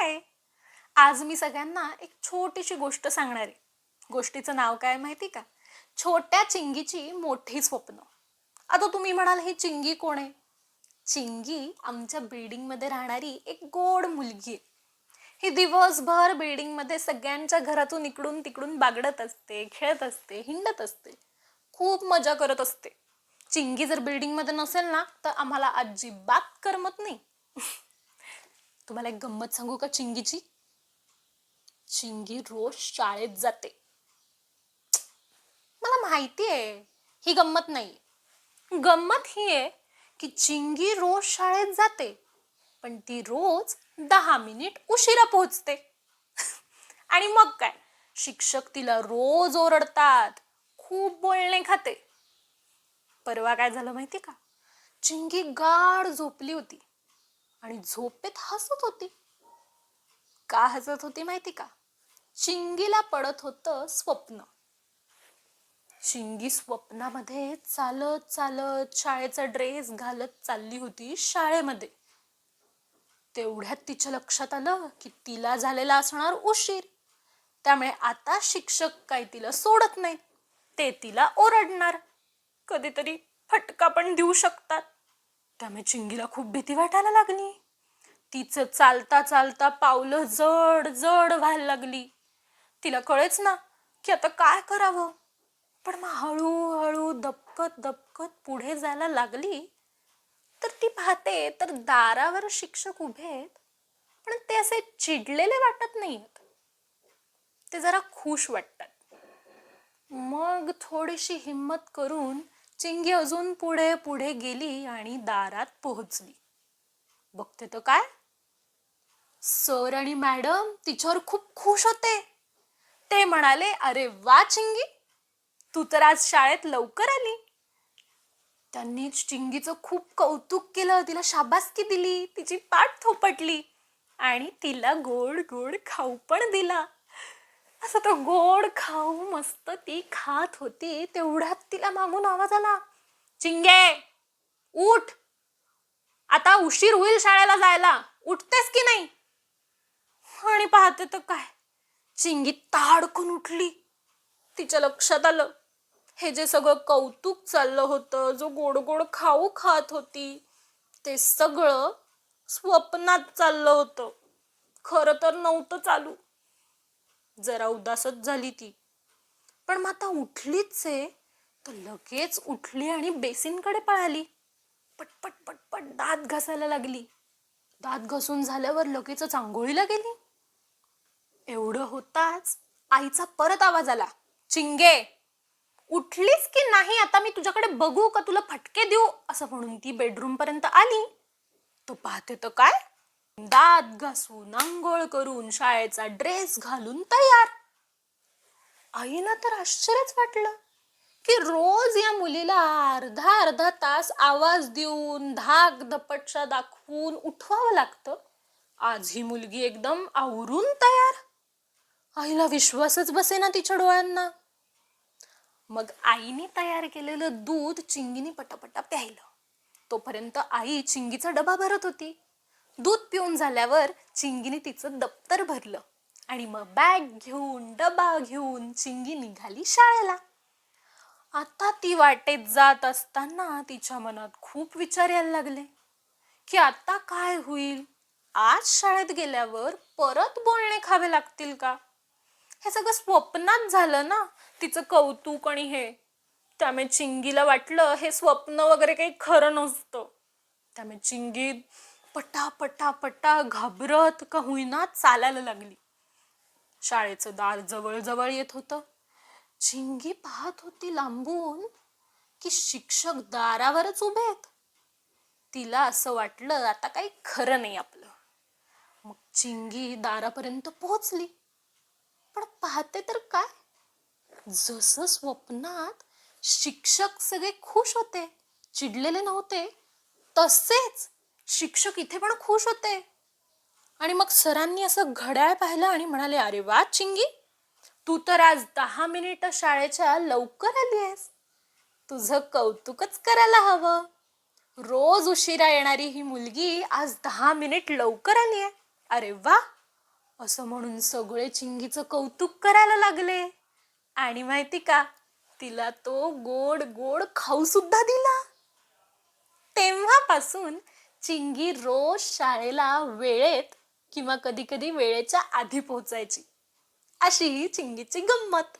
हाय आज मी सगळ्यांना एक छोटीशी गोष्ट सांगणार आहे. गोष्टीचं नाव काय माहिती का? छोट्या चिंगीची मोठी स्वप्न. आता तुम्ही म्हणाल ही चिंगी कोण आहे? चिंगी आमच्या बिल्डिंगमध्ये राहणारी एक गोड मुलगी आहे. ही दिवसभर बिल्डिंगमध्ये सगळ्यांच्या घरातून इकडून तिकडून बागडत असते खेळत असते हिंडत असते. खूप मजा करत असते. चिंगी जर बिल्डिंगमध्ये नसेल ना तर आम्हाला अजिबात करमत नाही. तुम्हाला एक गंमत सांगू का चिंगीची? चिंगी रोज शाळेत जाते. मला माहिती आहे ही गंमत नाही गंमत ही आहे की चिंगी रोज शाळेत जाते पण ती रोज दहा मिनिट उशिरा पोहोचते. आणि मग काय? शिक्षक तिला रोज ओरडतात खूप बोलणे खाते. परवा काय झालं माहिती का? चिंगी गाढ झोपली होती. आणि झोपेत हसत होती. का हसत होती माहिती का? चिंगीला पडत होतं स्वप्न. चिंगी स्वप्नामध्ये चालत चालत शाळेचा ड्रेस घालत चालली होती शाळेमध्ये. तेवढ्यात तिच्या लक्षात आलं की तिला झालेला असणार उशीर. त्यामुळे आता शिक्षक काय तिला सोडत नाही. ते तिला ओरडणार. कधीतरी फटका पण देऊ शकतात. त्यामुळे चिंगीला खूप भीती वाटायला लागली. तिचं चालता चालता पावलं जड जड व्हायला लागली. तिला कळेच ना की आता काय करावं. पण मग हळूहळू दबकत दबकत पुढे जायला लागली. तर ती पाहते तर दारावर शिक्षक उभे आहेत पण ते असे चिडलेले वाटत नाहीत ते जरा खुश वाटतात. मग थोडीशी हिम्मत करून चिंगी अजून पुढे पुढे गेली आणि दारात पोहोचली. बघते तर काय? सर आणि मॅडम तिच्यावर खूप खुश होते. ते म्हणाले अरे वा चिंगी तू तर आज शाळेत लवकर आली. त्यांनी चिंगीचं खूप कौतुक केलं तिला शाबासकी दिली तिची पाठ थोपटली आणि तिला गोड गोड खाऊ पण दिला. असं तो गोड खाऊ मस्त ती खात होती तेवढ्यात तिला मागून आवाज आला चिंगे उठ. आता उशीर होईल शाळेला जायला. उठतेस की नाही? आणि पाहते तर काय चिंगी ताडकून उठली. तिच्या लक्षात आलं हे जे सगळं कौतुक चाललं होतं जो गोड गोड खाऊ खात होती ते सगळं स्वप्नात चाललं होतं. खरं तर नव्हतं चालू. जरा उदासच झाली ती. पण मग आता उठलीच आहे तर लगेच उठली आणि बेसिनकडे पळाली. पटपट पटपट दात घासायला लागली. दात घासून झाल्यावर लगेचच आंघोळीला गेली. एवढं होताच आईचा परत आवाज आला चिंगे उठलीस की नाही? आता मी तुझ्याकडे बघू का? तुला फटके देऊ? असं म्हणून ती बेडरूम पर्यंत आली. तो पाहते तर काय? दात घासून आंघोळ करून शाळेचा ड्रेस घालून तयार. आईला तर आश्चर्यच वाटलं की रोज या मुलीला अर्धा अर्धा तास आवाज देऊन धाक धपटशा दाखवून उठवावं लागतं. आज ही मुलगी एकदम आवरून तयार. आईला विश्वासच बसेना तिच्या डोळ्यांना. मग आईने तयार केलेलं दूध चिंगीने पटापटा प्यायलं. तोपर्यंत आई चिंगीचा डबा भरत होती. दूध पिऊन झाल्यावर चिंगीने तिचं दप्तर भरलं आणि मग बॅग घेऊन डबा घेऊन चिंगी निघाली शाळेला. आता ती वाटेत जात असताना तिच्या मनात खूप विचार यायला लागले की आता काय होईल? आज शाळेत गेल्यावर परत बोलणे खावे लागतील का? हे सगळं स्वप्नात झालं ना तिचं कौतुक आणि हे. त्यामुळे चिंगीला वाटलं हे स्वप्न वगैरे काही खरं नसतं. त्यामुळे चिंगी पटा पटा पटा घाबरत का होईना चालायला लागली. शाळेचं दार जवळ जवळ येत होतं. चिंगी पाहत होती लांबून की शिक्षक दारावरच उभे आहेत. तिला असं वाटलं आता काही खरं नाही आपलं. मग चिंगी दारापर्यंत पोहोचली. पण पाहते तर काय? जसं स्वप्नात शिक्षक सगळे खुश होते चिडलेले नव्हते तसेच शिक्षक इथे पण खुश होते. आणि मग सरांनी असं घड्याळ पाहिलं आणि म्हणाले अरे वा चिंगी तू तर आज दहा मिनिट शाळेच्या लवकर आली आहेस. तुझं कौतुकच करायला हवं. रोज उशिरा येणारी ही मुलगी आज दहा मिनिट लवकर आली आहे. अरे वा असं म्हणून सगळे चिंगीचं कौतुक करायला लागले. आणि माहिती का तिला तो गोड गोड खाऊ सुद्धा दिला. तेव्हापासून चिंगी रोज शाळेला वेळेत किंवा कधी कधी वेळेच्या आधी पोहोचायची. अशी ही चिंगीची गंमत.